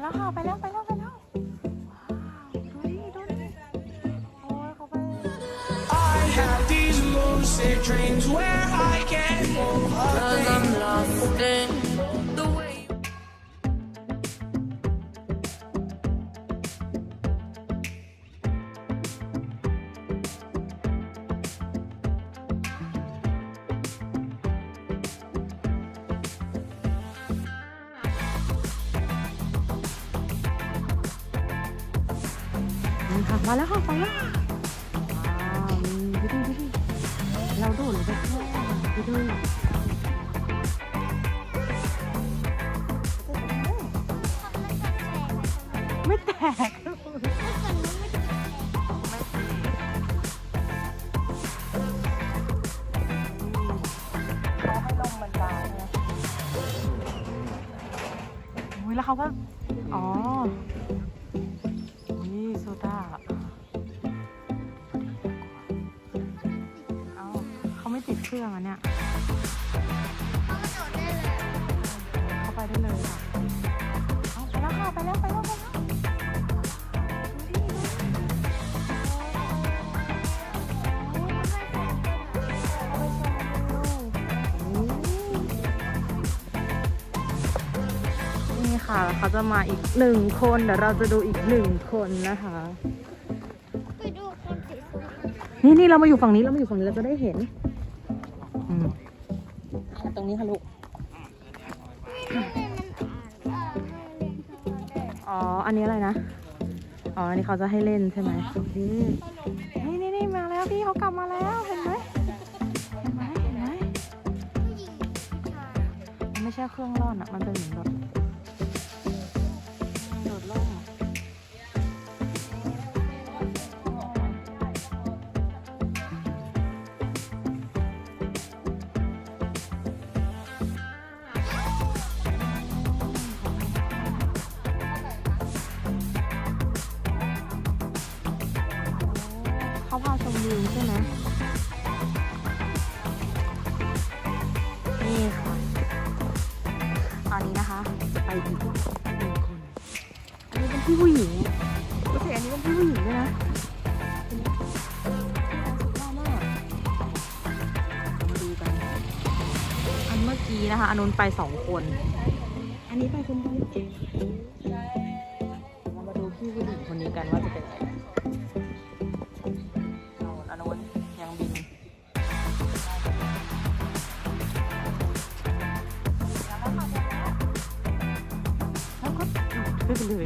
แล้วค่ะ ไปแล้วไปแล้วไปแล้วว้าวดูดิดูดิโอ้ยเขาไป I have these lucid dreams where มาแล้วค่ะไปแล้วค่ะว้าวดูดิดูดิเราโดดลงไปข้างล่างดูดิไม่แตกเขาให้ลงบันไดนะอุ้ยแล้วเขาก็ อ๋อนี่โซดาเอาเขาไม่ติดเครื่องอันเนี้ยเขาไปได้เลยค่ะ ค่ะเขาจะมาอีกหนึ่งคนเดี๋ยวเราจะดูอีกหนึ่งคนนะคะ ไปดูคนสีส้มนี่นี่เรามาอยู่ฝั่งนี้เรามาอยู่ฝั่งนี้เราจะได้เห็นอืมตรงนี้ค่ะลูกไม่ได้มันอ่านเออให้เรียนคำว่าได้อ๋อ อันนี้อะไรนะ อ๋อ อันนี้เขาจะให้เล่นใช่ไหมนี่นี่นี่มาแล้วพี่เขากลับมาแล้วเห็นไหมเห็นไหมเห็นไหมผู้หญิงผู้ชายมันไม่ใช่เครื่องร่อนอะมันเป็นเหมือนแบบ วิวใช่ไหมนี่ค่ะ ตอนนี้นะคะจะไปอีกหนึ่งคนอันนี้เป็นพี่ผู้หญิงรู้สึกอันนี้เป็นพี่ผู้หญิงด้วยนะเป็นน่ารักมากมาดูกันอันเมื่อกี้นะคะอันนนไปสองคน อันนี้ไปคนเดียว ขึ้นไ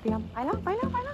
เตรียมไปแล้วไปแล้วไปแล้ว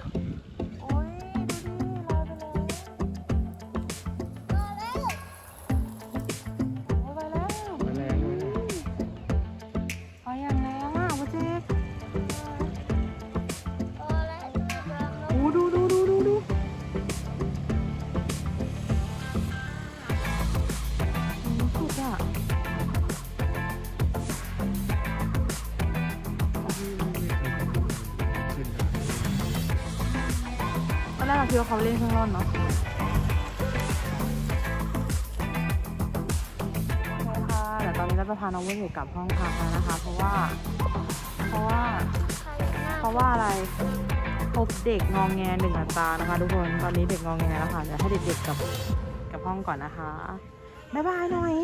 แรกเราคิดว่าเขาเล่นเครื่องร่อนเนาะแต่ตอนนี้เราจะพาน้องวิ่งกลับห้องพักแล้วนะคะ เพราะว่า เพราะว่า เพราะว่าอะไรพบเด็กงองแงหนึ่งอัตรานะคะ ทุกคน ตอนนี้เด็กงองแงแล้วค่ะเดี๋ยวให้เด็กๆกับกับห้องก่อนนะคะ บ๊ายบายหน่อย